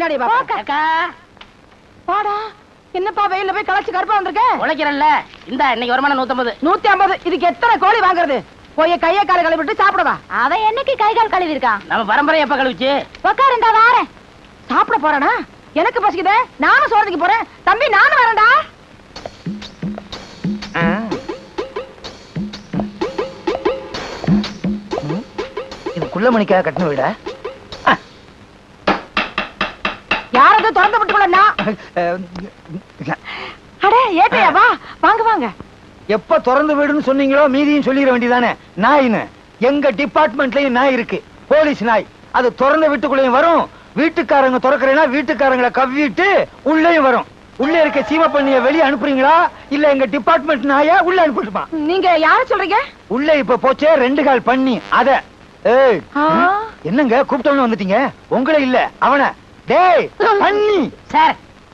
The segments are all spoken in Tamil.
கண்ணாடி பாப்பா. அக்கா பாடா என்னப்பா வெயில்ல போய் களைச்சு கருப்பா வந்திருக்க? உழைக்கிறல்ல. இந்த இன்னைக்கு வருமானம் நூத்தம்பது. நூத்தி ஐம்பது இதுக்கு எத்தனை கோழி வாங்குறது? போய் கையை காலை கழுவிட்டு சாப்பிடவா அவன் என்னைக்கு கை கால் கழுவி இருக்கான் நம்ம பரம்பரை எப்ப கழிச்சு உக்காரு இந்த வாரேன். சாப்பிட போறானா? எனக்கு பசிக்குதே. நானும் சோறதுக்கு போறேன். தம்பி நானும் வரேன்டா. இது குள்ள மணிக்காக கட்டின வீடா? அடே ஏட்டையா வா வாங்க வாங்க. எப்ப திறந்து வீடுன்னு சொன்னீங்களோ மீதியும் சொல்லிட வேண்டியதானே நாயின்னு. எங்க டிபார்ட்மெண்ட்லயும் நாய் இருக்கு. போலீஸ் நாய். அது திறந்த வீட்டுக்குள்ளேயும் வரும். வீட்டுக்காரங்க திறக்கிறேன்னா வீட்டுக்காரங்களை கவ்விட்டு உள்ளேயும் வரும். உள்ள இருக்க சீம பண்ணிய வெளியே அனுப்புறீங்களா? இல்ல எங்க டிபார்ட்மெண்ட் நாய உள்ள அனுப்பிட்டுமா? நீங்க யார சொல்றீங்க? உள்ள இப்ப போச்சே ரெண்டு கால் பண்ணி. அத. என்னங்க கூப்பிட்டவன வந்துட்டீங்க? உங்களை இல்ல அவன. டேய் பண்ணி. சார்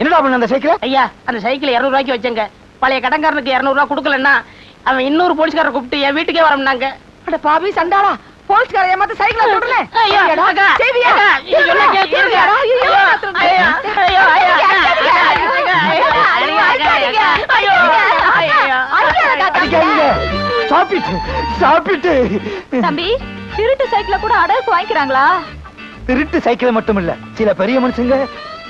என்னடா பண்ண அந்த சைக்கிளை ஐயா அந்த சைக்கிள் இருநூறு ரூபாய்க்கு வச்சேங்க பழைய கடன்காரனுக்கு இருநூறு ரூபாய் கொடுக்கலன்னா அவன் இன்னொரு போலீஸ்காரரை கூப்பிட்டு என் வீட்டுக்கே வரம்னாங்க அட பாவி சண்டாளா போலீஸ்கார ஏமாத்த சைக்கிள சாப்பிட்டு தம்பி திருட்டு சைக்கிள கூட அடகு வாங்கிக்கிறாங்களா திருட்டு சைக்கிள் மட்டும் இல்ல சில பெரிய மனுஷங்க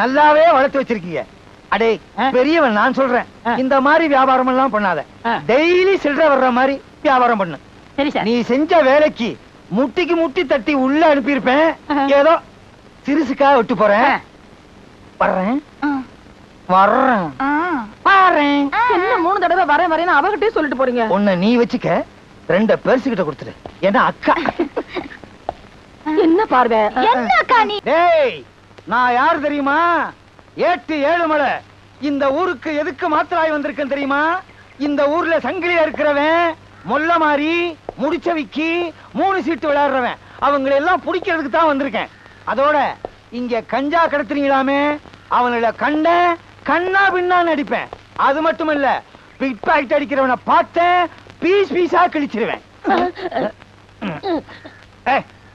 நல்லாவே வளர்த்து வச்சிருக்கீங்க. அடே? பெரியவன் நான் சொல்றேன். இந்த மாதிரி வியாபாரம் எல்லாம் பண்ணாத. டெய்லி சில்லறை வர்ற மாதிரி வியாபாரம் பண்ணு. சரி சார். நீ செஞ்ச வேலைக்கு முட்டிக்கு முட்டி தட்டி உள்ள அனுப்பியிருப்பேன். ஏதோ சிறுசுக்கா விட்டு போறேன். வர்றேன். வர்றேன். பாறேன் என்ன மூணு தடவை வரேன் வரேன்னு அவகிட்டே சொல்லிட்டு போறீங்க? உன்னை நீ வச்சுக்க ரெண்ட பெருசு கிட்ட கொடுத்துரு. ஏன்னா அக்கா. என்ன பார்வை? என்ன அக்கா நீ? டேய் நான் யார் தெரியுமா? ஏட்டு ஏழுமலை. இந்த ஊருக்கு எதுக்கு மாத்திராய் வந்திருக்கேன் தெரியுமா? இந்த ஊர்ல சங்கிலியா இருக்கிறவன் மொல்ல மாறி முடிச்ச விக்கி மூணு சீட்டு விளையாடுறவன். அவங்களை எல்லாம் பிடிக்கிறதுக்கு தான் வந்திருக்கேன். அதோட இங்க கஞ்சா கடத்துறீங்களாமே? அவங்கள கண்ட கண்ணா பின்னா நடிப்பேன் அது மட்டும் இல்ல பிக் பாக்கெட் அடிக்கிறவனை பார்த்தேன் பீஸ் பீஸா கிழிச்சிருவேன்.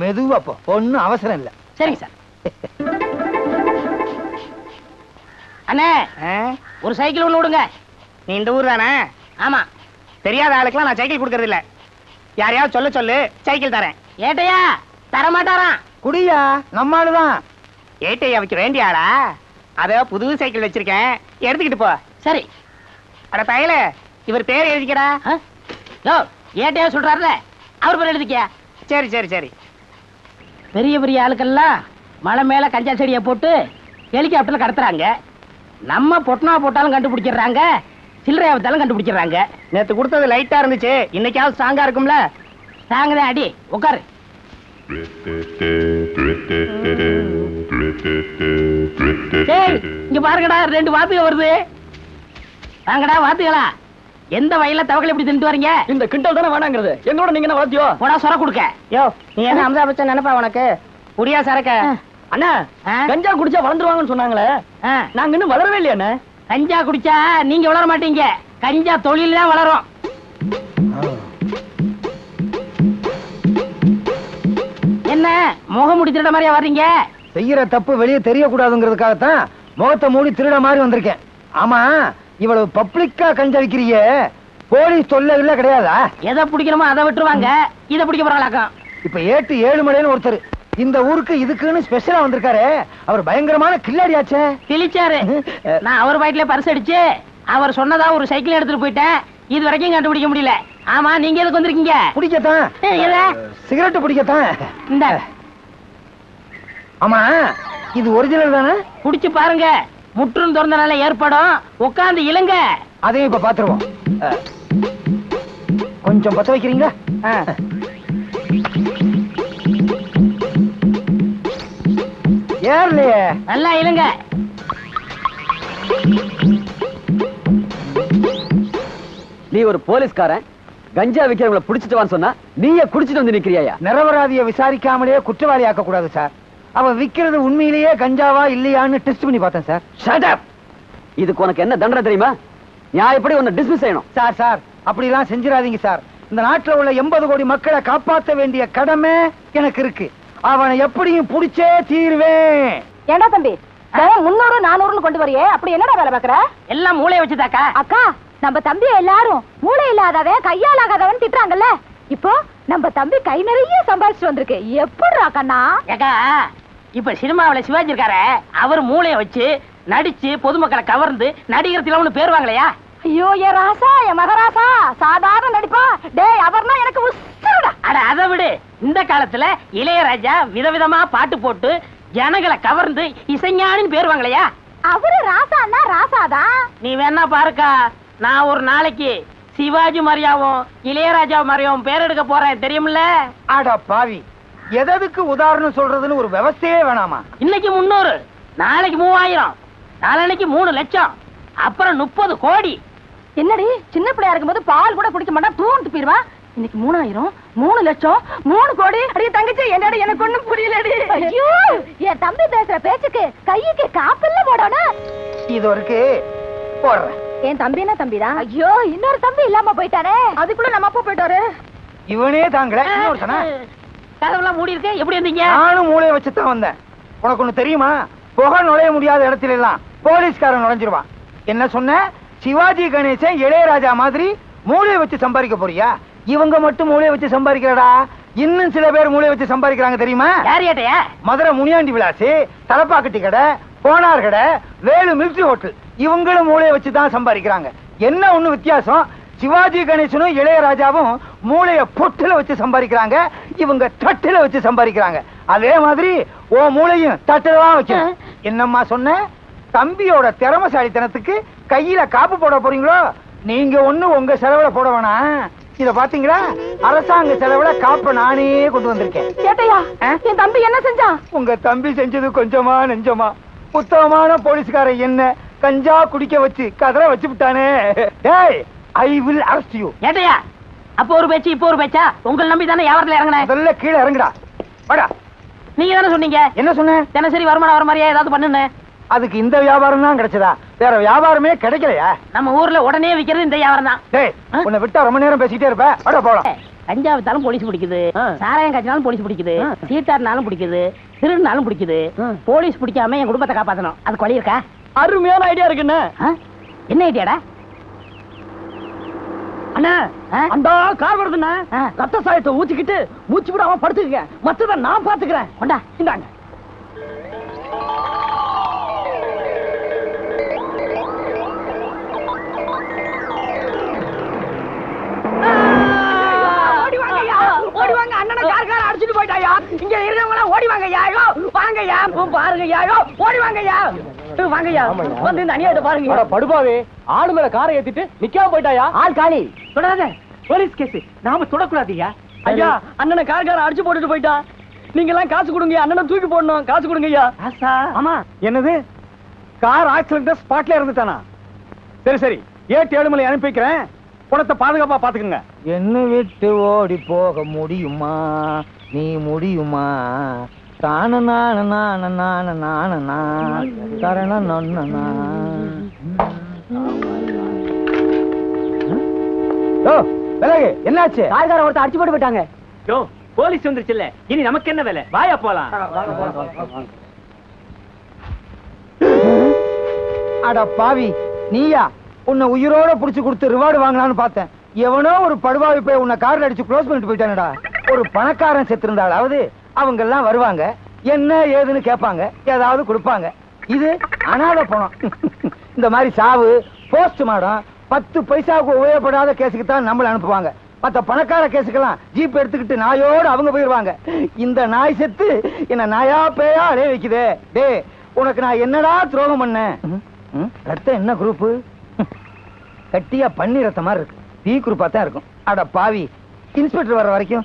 மெதுவா போ. ஒண்ணும் அவசரம் இல்ல. சரிங்க சார். அண்ணே? ஒரு சைக்கிள் ஒண்ணு விடுங்க. நீ இந்த ஊர் தானே? ஆமா. தெரியாத ஆளுக்கெல்லாம் நான் சைக்கிள் கொடுக்கறது இல்ல. யாரையாவது சொல்ல சொல்லு சைக்கிள் தரேன். ஏட்டையா? தர மாட்டாராம் குடியா நம்மாளுதான் ஏட்டையாவுக்கு வேண்டிய ஆளா? அத புது சைக்கிள் வச்சிருக்கேன். எடுத்துக்கிட்டு போ. சரி. அட பயல இவர் பேர் எழுதிக்கடா. யோ ஏட்டையா சொல்றாருல. அவர் பேர் எழுதிக்க. சரி சரி சரி. பெரிய பெரிய ஆளுக்கெல்லாம் மலை மேல கஞ்சா செடியை போட்டு ஹெலிகாப்டர்ல கடத்துறாங்க. நம்ம பொட்டனா போட்டாலும் கண்டுபிடிச்சிடுறாங்க. சில்லறை ஆபத்தாலும் கண்டுபிடிச்சிடுறாங்க. நேத்து கொடுத்தது லைட்டா இருந்துச்சு. இன்னைக்காவது ஸ்ட்ராங்கா இருக்கும்ல? ஸ்ட்ராங் தான் அடி. உட்காரு இங்க பாருங்கடா ரெண்டு வாத்துக வருது. வாங்கடா வாத்துகளா? எந்த வயல்ல தவக்கலை இப்படி தின்ட்டு வரீங்க? இந்த கிண்டல் தானே வேணாங்கிறது. எங்களோட நீங்க என்ன வளர்த்தியோ போடா சொர கொடுக்க. யோ நீ என்ன அமிதா பச்சன் நினைப்பா உனக்கு? புரியா சரக்க? அண்ணா? கஞ்சா குடிச்சா வளர்ந்துருவாங்கன்னு சொன்னாங்களே. நாங்க இன்னும் வளரவே இல்லையா அண்ணா. கஞ்சா குடிச்சா நீங்க வளர மாட்டீங்க. கஞ்சா தொழில் தான் வளரும். என்ன முகமுடி திருட மாதிரியா வர்றீங்க? செய்யற தப்பு வெளியே தெரியக்கூடாதுங்கிறதுக்காகத்தான் முகத்தை மூடி திருட மாதிரி வந்திருக்கேன். ஆமா இவ்வளவு பப்ளிக்கா கஞ்சா விக்கிறியே போலீஸ் இல்ல கிடையாதா? எதை பிடிக்கணுமோ அதை விட்டுருவாங்க. இதை பிடிக்க போறாங்களாக்கம் இப்ப ஏட்டு ஏழு மலைன்னு ஒருத்தர். இந்த ஊருக்கு இதுக்குன்னு ஸ்பெஷலா வந்திருக்காரு. அவர் பயங்கரமான கில்லாடியாச்சே. கிழிச்சாரு. நான் அவர் பாயிட்ல பரிசு அடிச்சு அவர் சொன்னதா ஒரு சைக்கிள் எடுத்துட்டு போயிட்டேன். இது வரைக்கும் கண்டுபிடிக்க முடியல. ஆமா நீங்க எதுக்கு வந்திருக்கீங்க? பிடிக்கத்தான். ஏய், எதை? சிகரெட் பிடிக்கத்தான். இந்த. ஆமா இது ஒரிஜினல் தானே? குடிச்சு பாருங்க. முற்றும் திறந்தனால ஏற்படும். உட்கார்ந்து இளங்க அதையும் இப்ப பாத்துருவோம். கொஞ்சம் பத்த வைக்கிறீங்களா? ஏர்லையே நல்லா இளங்க நீ ஒரு போலீஸ்காரன். கஞ்சா விக்கிறவங்கள புடிச்சிட்டு வான்னு சொன்னா நீயே குடிச்சிட்டு வந்து நிக்கிறியா நிரபராதிய விசாரிக்காமலே குற்றவாளி ஆக்க கூடாது சார். அவ விக்கிறது உண்மையிலேயே கஞ்சாவா இல்லையான்னு டெஸ்ட் பண்ணி பார்த்தேன் சார் ஷட் அப் இதுக்கு உனக்கு என்ன தண்டனை தெரியுமா? நியாயப்படி உன்னை டிஸ்மிஸ் செய்யணும்? சார் சார் அப்படிலாம் செஞ்சிடாதீங்க சார் இந்த நாட்டுல உள்ள எண்பது கோடி மக்களை காப்பாத்த வேண்டிய கடமை எனக்கு இருக்கு. அவனை எப்படியும் புடிச்சே தீருவேன். ஏண்டா தம்பி? முன்னூறு நானூறுன்னு கொண்டு வரியே. அப்படி என்னடா வேலை பாக்குற எல்லாம் மூளைய வச்சுதாக்கா? அக்கா நம்ம தம்பி எல்லாரும் மூளை இல்லாதவன் கையால் ஆகாதவன் திட்டுறாங்கல்ல. இப்போ நம்ம தம்பி கை நிறைய சம்பாதிச்சுட்டு வந்திருக்கு. எப்படிடா கண்ணா? இப்ப சினிமாவுல சிவாஜி இருக்காரு அவர் மூளைய வச்சு நடிச்சு பொதுமக்களை கவர்ந்து நடிகர் திலவனு பேர் வாங்கலையா ஐயோ என் ராசா என் மகராசா சாதாரண நடிப்பா? டேய் அவர்னா எனக்கு உசுருடா. அட அதை விடு. இந்த காலத்துல இளையராஜா விதவிதமா பாட்டு போட்டு ஜனங்களை கவர்ந்து இசைஞானின்னு பேர் வாங்கலையா அவரு ராசான்னா ராசாதான் நீ வேணா பாருக்கா. நான் ஒரு நாளைக்கு சிவாஜி மாதிரியாவும் இளையராஜா மாதிரியாவும் பேர் எடுக்க போறேன். தெரியுமில்ல? அட பாவி. எதற்கு உதாரணம் சொல்றதுன்னு ஒரு விவசாயே வேணாமா? இன்னைக்கு முன்னூறு நாளைக்கு மூவாயிரம் நாளைக்கு மூணு லட்சம் அப்புறம் முப்பது கோடி. என்னடி சின்ன பிள்ளையா இருக்கும்போது பால் கூட குடிக்க மாட்டான் தூண்டு போயிருவான் இன்னைக்கு மூணாயிரம் மூணு லட்சம் மூணு கோடி. அடியே தங்கச்சி என்னடி எனக்கு ஒண்ணும் புரியலடி. ஐயோ! என் தம்பி பேசுற பேச்சுக்கு கையுக்கு காப்பில்ல போடணும் இது இருக்கு போடுறேன். என் தம்பி என்ன தம்பிதான் ஐயோ இன்னொரு தம்பி இல்லாம போயிட்டானே அதுக்குள்ள நம்ம அப்பா போயிட்டாரு. இவனே தாங்கல இன்னொருத்தனா? கதவுலாம் மூடி இருக்கு எப்படி இருந்தீங்க நானும் மூளைய வச்சுதான் வந்தேன். உனக்கு ஒண்ணு தெரியுமா? புகை நுழைய முடியாத இடத்துல எல்லாம் போலீஸ்காரன் நுழைஞ்சிருவான் என்ன சொன்ன? சிவாஜி கணேசன் இளையராஜா மாதிரி மூளைய வச்சு சம்பாதிக்க போறியா? இவங்க மட்டும் மூளைய வச்சு சம்பாதிக்கிறடா இன்னும் சில பேர் மூளைய வச்சு சம்பாதிக்கிறாங்க தெரியுமா? யார் ஏட்டையா மதுரை முனியாண்டி விலாசி தலப்பாக்கட்டி கடை போனார் கடை வேலு மில்ட்ரி ஹோட்டல். இவங்களும் மூளைய வச்சு தான் சம்பாதிக்கிறாங்க. என்ன ஒண்ணு வித்தியாசம்? சிவாஜி கணேசனும் இளையராஜாவும் மூளைய பொட்டுல வச்சு சம்பாதிக்கிறாங்க. இவங்க தட்டுல வச்சு சம்பாதிக்கிறாங்க. அதே மாதிரி ஓ மூளையும் தட்டுல தான் வைக்கணும் என்னம்மா சொன்ன? தம்பியோட திறமசாலித்தனத்துக்கு கையில காப்பு போட போறீங்களோ? நீங்க ஒண்ணு உங்க செலவுல போட வேணாம். இத பாத்தீங்களா? அரசாங்க செலவுல காப்ப நானே கொண்டு வந்திருக்கேன். கேட்டையா என் தம்பி என்ன செஞ்சான் உங்க தம்பி செஞ்சது கொஞ்சமா நெஞ்சமா. உத்தமமான போலீஸ்காரன் என்ன? கஞ்சா குடிக்க வச்சு கதற வச்சு விட்டானே. டேய் ஐ வில் அரெஸ்ட் யூ ஏட்டையா அப்போ ஒரு பேச்சு இப்போ ஒரு பேச்சா? உங்களை நம்பி தானே வியாபாரத்துல இறங்கினேன் முதல்ல கீழே இறங்குடா. வாடா. நீங்க தானே சொன்னீங்க? என்ன சொன்ன? தினசரி வருமானம் வர மாதிரியா ஏதாவது பண்ணுன்னு? அதுக்கு இந்த வியாபாரம் தான் கிடைச்சதா? வேற வியாபாரமே கிடைக்கலையா? நம்ம ஊர்ல உடனே விக்கிறது இந்த வியாபாரம் தான் உன்னை விட்டா ரொம்ப நேரம் பேசிட்டே இருப்ப. வாடா போலாம். கஞ்சா வித்தாலும் போலீஸ் பிடிக்குது. சாராயம் காய்ச்சினாலும் போலீஸ் பிடிக்குது. சீட்டாடினாலும் பிடிக்குது. திருடினாலும் பிடிக்குது. போலீஸ் பிடிக்காம என் குடும்பத்தை காப்பாத்தணும். அது கொலி இருக்கா? அருமையான ஐடியா இருக்குண்ணே ஆ? என்ன ஐடியாடா அண்ணா? அந்த கார் வருதுண்ணா. ரத்த சாயத்தை ஊத்திக்கிட்டு மூச்சு விடாம படுத்துக்கங்க. மத்தத நான் பாத்துக்கிறேன் கொண்டா. இந்தாங்க. ஓடி வாங்கய்யா. ஓடி வாங்க. அண்ணனை கார் கார் அடிச்சிட்டு போயிட்டாயா இங்க இருக்கவங்க எல்லாம் ஓடி வாங்கய்யா. ஐயோ. வாங்கய்யா பாருங்கய்யா ஓடி வாங்கய்யா. வாங்கய்யா வந்து இந்த அநியாயத்தை பாருங்க படுபாவே ஆளு மேல காரை ஏத்திட்டு நிக்காம போயிட்டாயா? ஆள் காலி. தொடாத போலீஸ் கேஸ். நாம தொடக்கூடாதுயா ஐயா அண்ணனை கார் கார அடிச்சு போட்டுட்டு போயிட்டா. நீங்க எல்லாம் காசு கொடுங்க அண்ணனை தூக்கி போடணும். காசு கொடுங்க ஐயா ஆமா. என்னது? கார் ஆக்சிடென்ட் ஸ்பாட்ல இருந்துட்டானா சரி சரி. ஏட்டு ஏழுமலை அனுப்பி வைக்கிறேன். குணத்தை பாதுகாப்பா பாத்துக்கங்க. என்ன விட்டு ஓடி போக முடியுமா? நீ முடியுமா? தான நான நான நான நான கரண நொன்னா ஓ விலகு என்னாச்சு? ஒருத்தர் அடிச்சு போட்டு போயிட்டாங்க. யோ போலீஸ் வந்துருச்சுல்ல. இனி நமக்கு என்ன வேலை? வாயா போலாம். அட பாவி நீயா? உன்னை உயிரோட புடிச்சு கொடுத்து ரிவார்டு வாங்கலாம்னு பார்த்தேன். எவனோ ஒரு படுபாவி போய் உன்னை கார்ல அடிச்சு க்ளோஸ் பண்ணிட்டு போயிட்டானடா. ஒரு பணக்காரன் செத்திருந்தாலாவது அவங்க எல்லாம் வருவாங்க. என்ன ஏதுன்னு கேட்பாங்க. ஏதாவது கொடுப்பாங்க. இது அனாதை பணம். இந்த மாதிரி சாவு போஸ்ட் மாடம் பத்து பைசாவுக்கு உபயோகப்படாத கேஸுக்கு தான் நம்மள அனுப்புவாங்க. மத்த பணக்கார கேஸுக்கெல்லாம் ஜீப் எடுத்துக்கிட்டு நாயோட அவங்க போயிருவாங்க. இந்த நாய் செத்து என்ன நாயா பேயா அலைய வைக்குதே. டே உனக்கு நான் என்னடா துரோகம் பண்ணேன்? ரத்தம் என்ன குரூப்பு கட்டியா பன்னி ரத்த மாதிரி இருக்கு. பி குரூப்பா தான் இருக்கும். அட பாவி இன்ஸ்பெக்டர் வர்ற வரைக்கும்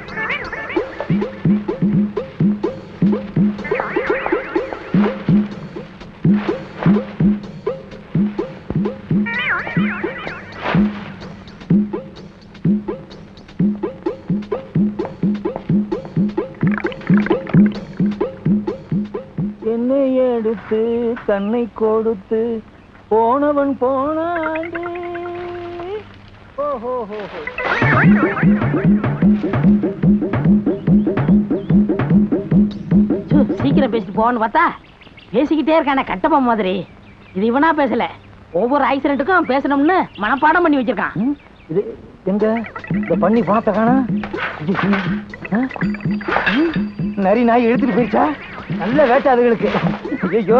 தன்னை கொடுத்து போனவன் போனாண்டு. ஓஹோ சீக்கிரம் பேசிட்டு போன்னு பார்த்தா பேசிக்கிட்டே இருக்கானே கட்டப்பா மாதிரி. இது இவனா பேசல. ஒவ்வொரு ஆக்சிடென்ட்டுக்கும் பேசணும்னு மனப்பாடம் பண்ணி வச்சிருக்கான். இது எங்க? இந்த பண்ணி பணத்தை காணா? நரி நாய் எடுத்துட்டு போயிடுச்சா? நல்ல வேட்டை அதுகளுக்கு. ஐயோ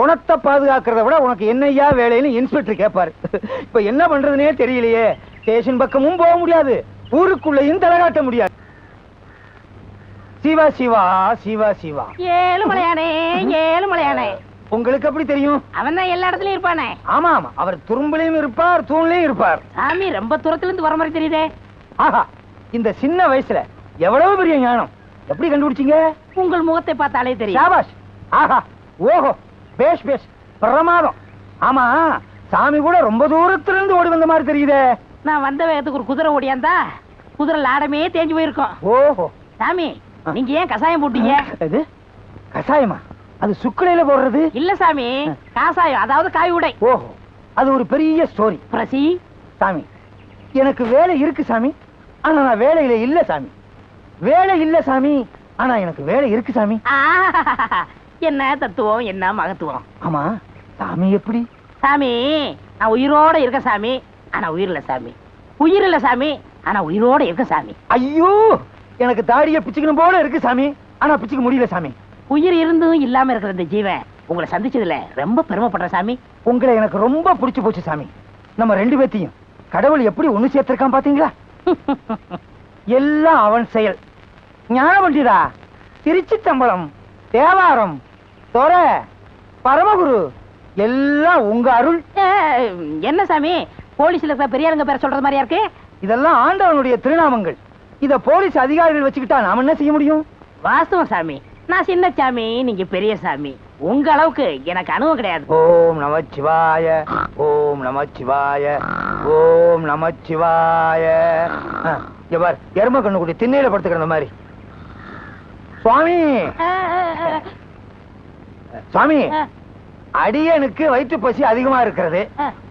பணத்தை பாதுகாக்கிறத விட உனக்கு என்னையா வேலைன்னு இன்ஸ்பெக்டர் கேட்பாரு இப்ப என்ன பண்றதுனே தெரியலையே. ஸ்டேஷன் பக்கமும் போக முடியாது. ஊருக்குள்ளேயும் தலை காட்ட முடியாது. சிவா சிவா சிவா சிவா. ஏழு மலையானே ஏழு மலையானே. உங்களுக்கு எப்படி தெரியும்? அவன் தான் எல்லா இடத்துலயும் இருப்பானே. ஆமா ஆமா. அவர் துரும்புலையும் இருப்பார் தூண்லயும் இருப்பார். சாமி ரொம்ப தூரத்துல இருந்து வர மாதிரி தெரியுதே. ஆஹா இந்த சின்ன வயசுல எவ்வளவு பெரிய ஞானம்? எப்படி கண்டுபிடிச்சீங்க? உங்கள் முகத்தை பார்த்தாலே தெரியும். ஆஹா ஓஹோ. பேஷ் பேஷ். பிரமாதம். ஆமா சாமி கூட ரொம்ப தூரத்துல இருந்து ஓடி வந்த மாதிரி தெரியுதே. நான் வந்த வேகத்துக்கு ஒரு குதிரை ஓடியாந்தா குதிரை லாடமே தேஞ்சு போயிருக்கும். ஓஹோ. சாமி நீங்க ஏன் கசாயம் போட்டீங்க? இது கசாயமா அது சுக்குலையில போடுறது? இல்ல சாமி காசாயம் அதாவது காய் உடை. ஓஹோ. அது ஒரு பெரிய ஸ்டோரி பிரசி. சாமி எனக்கு வேலை இருக்கு சாமி ஆனா நான் வேலையில இல்ல சாமி. வேலை இல்ல சாமி ஆனா எனக்கு வேலை இருக்கு சாமி. என்ன தத்துவம் என்ன மகத்துவம்? ஆமா சாமி எப்படி? சாமி நான் உயிரோட இருக்க சாமி ஆனா உயிர் இல்ல சாமி. உயிர் இல்ல சாமி ஆனா உயிரோட இருக்க சாமி. ஐயோ எனக்கு தாடிய பிச்சுக்கணும் போல இருக்கு சாமி. ஆனா பிச்சுக்க முடியல சாமி. உயிர் இருந்தும் இல்லாம இருக்கிற இந்த ஜீவன் உங்களை சந்திச்சதுல ரொம்ப பெருமைப்படுறேன் சாமி. உங்களை எனக்கு ரொம்ப பிடிச்சு போச்சு சாமி. நம்ம ரெண்டு பேத்தையும் கடவுள் எப்படி ஒண்ணு சேர்த்திருக்கான் பாத்தீங்களா? எல்லாம் அவன் செயல். ஞானபண்டிதா திருச்சி தம்பலம் தேவாரம் தொர பரமகுரு எல்லாம் உங்க அருள். என்ன சாமி? போலீஸ்ல இருக்கிற பெரியாருங்க பேர் சொல்றது மாதிரியா இருக்கு? இதெல்லாம் ஆண்டவனுடைய திருநாமங்கள். இத போலீஸ் அதிகாரிகள் வச்சுக்கிட்டா நாம என்ன செய்ய முடியும்? வாஸ்தவம் சாமி. நான் சின்ன சாமி நீங்க பெரிய சாமி. உங்க அளவுக்கு எனக்கு அனுபவம் கிடையாது. ஓம் நமச்சிவாய ஓம் நமச்சிவாய ஓம் ஆ, இங்க பார் எரும கண்ணு குட்டி திண்ணையில படுத்துக்கிற மாதிரி. சுவாமி! சுவாமி அடியனுக்கு வயிற்று பசி அதிகமா இருக்கிறது.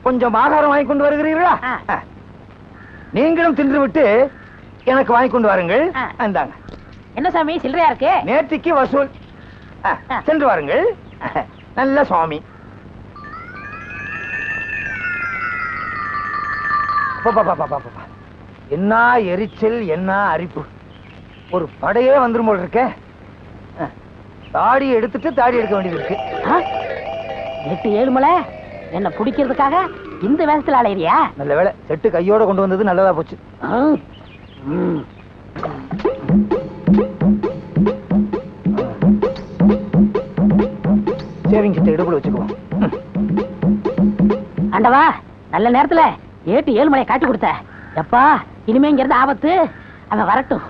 கொஞ்சம் ஆகாரம் வாங்கி கொண்டு வருகிறீர்களா. நீங்களும் தின்று விட்டு எனக்கு வாங்கி கொண்டு வாருங்கள். இந்தாங்க என்ன சாமி சில்லறையா இருக்கு நேர்த்திக்கு வசூல். சென்று வாருங்கள் நல்ல சுவாமி. என்ன எரிச்சல் என்ன அரிப்பு ஒரு படையே வந்துரும் போல இருக்க ஆ. தாடி எடுத்துட்டு தாடி எடுக்க வேண்டியது இருக்கு? எட்டு ஏழு மலை என்ன பிடிக்கிறதுக்காக இந்த வேகத்துல அலையிறியா? நல்ல வேளை செட்டு கையோட கொண்டு வந்தது நல்லதா போச்சு. சேவிங் கிட்ட இடுப்புல வச்சுக்குவோம். ஆண்டவா நல்ல நேரத்துல ஏட்டு ஏழு மலையை காட்டி கொடுத்த. எப்பா இனிமே இங்க இருந்து ஆபத்து. அவன் வரட்டும்.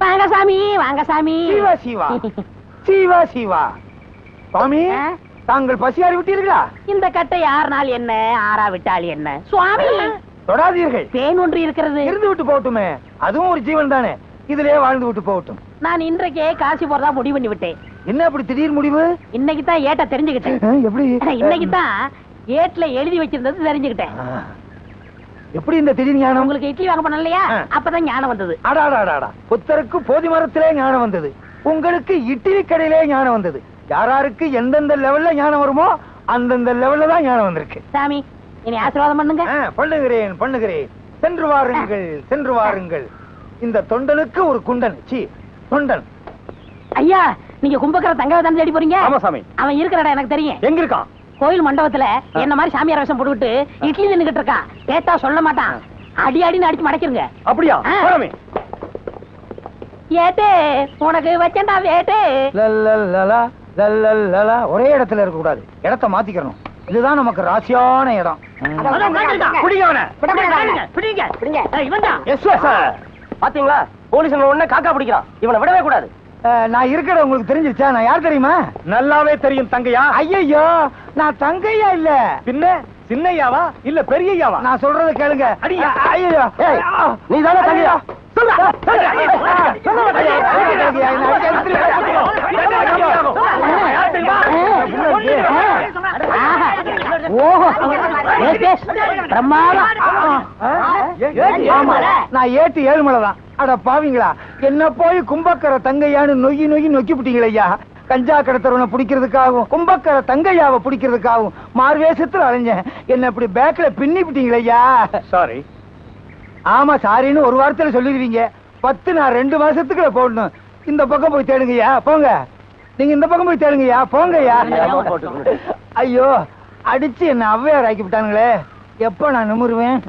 வாங்க சாமி வாங்க சாமி. சீவா சீவா. சீவா சீவா. சுவாமி? தாங்கள் பசியாறி விட்டீர்களா? இந்த கட்டை நாள் என்ன ஆறா விட்டால் என்ன? சுவாமி! தொடாதீர்கள். பேன் ஒன்று இருக்கிறது. இருந்து விட்டு போகட்டுமே. அதுவும் ஒரு ஜீவன் தானே. இதுலயே வாழ்ந்து விட்டு போகட்டும். நான் இன்றைக்கே காசி போறதா முடிவு பண்ணி விட்டேன். என்ன அப்படி திடீர் முடிவு? இன்னைக்கு தான் ஏட்ட தெரிஞ்சுக்கிட்டேன். எப்படி? இன்னைக்கு தான் ஏட்ல எழுதி வச்சிருந்தது தெரிஞ்சுக்கிட்டேன். எப்படி இந்த திடீர் ஞானம்? உங்களுக்கு இட்லி வாங்க ஆ. அப்பதான் ஞானம் வந்தது. அடாடாடாடா புத்தருக்கு போதி மரத்திலே ஞானம் வந்தது. உங்களுக்கு இட்லி கடையிலே ஞானம் வந்தது. யாராருக்கு எந்தெந்த லெவல்ல ஞானம் வருமோ அந்தந்த லெவல்ல தான் ஞானம் வந்திருக்கு. சாமி இனி ஆசீர்வாதம் பண்ணுங்க. பண்ணுகிறேன் பண்ணுகிறேன். சென்று வாருங்கள் சென்று வாருங்கள். இந்த தொண்டனுக்கு ஒரு குண்டன். சி தொண்டன். ஐயா நீங்க கும்பக்கர தங்கவை தானே தேடி போறீங்க? ஆமா சாமி. அவன் இருக்கிற இடம் எனக்கு தெரியும். எங்க இருக்கான்? கோயில் மண்டபத்துல என்ன மாதிரி சாமியார் வேஷம் போட்டுக்கிட்டு இட்லி நின்னுகிட்டு இருக்கான் கேட்டா சொல்ல மாட்டான். அடி அடின்னு அடிச்சு மடக்கிருங்க. அப்படியா? ஏட்டு உனக்கு வச்சேன்டா வேட்டு. ஒரே இடத்துல இருக்க கூடாது இடத்த மாத்திக்கணும். இதுதான் நமக்கு ராசியான இடம். பாத்தீங்களா? போலீஸ் உடனே காக்கா பிடிக்கிறான். இவனை விடவே கூடாது. நான் இருக்கிற உங்களுக்கு தெரிஞ்சிருச்சா நான் யார் தெரியுமா நல்லாவே தெரியும் தங்கையா ஐயோ நான் தங்கையா இல்ல பின்ன சின்னையாவா இல்ல பெரியய்யாவா நான் சொல்றத கேளுங்க அடியா. ஐயோ நீ தானே தங்கையா நான் ஏட்டு ஏழுமலை தான் அட பாவிங்களா? என்ன போய் கும்பக்கர தங்கையான்னு நொய்யி நொய்யி நொக்கி விட்டீங்களே கஞ்சா கடத்தரவனை பிடிக்கிறதுக்காகவும் கும்பக்கர தங்கையாவை பிடிக்கிறதுக்காகவும் மார்வேஷத்துல அலைஞ்சேன். என்ன இப்படி பேக்ல பின்னி விட்டீங்களே சாரி ஆமா சாரின்னு ஒரு வாரத்துல சொல்லிடுவீங்க. பத்து நான் ரெண்டு மாசத்துக்குள்ள போடணும். இந்த பக்கம் போய் தேடுங்கய்யா போங்க. நீங்க இந்த பக்கம் போய் தேடுங்கய்யா போங்கய்யா ஐயோ. அடிச்சு என்ன ஔவையார் ஆக்கி விட்டானுங்களே எப்ப நான் நிமிருவேன்?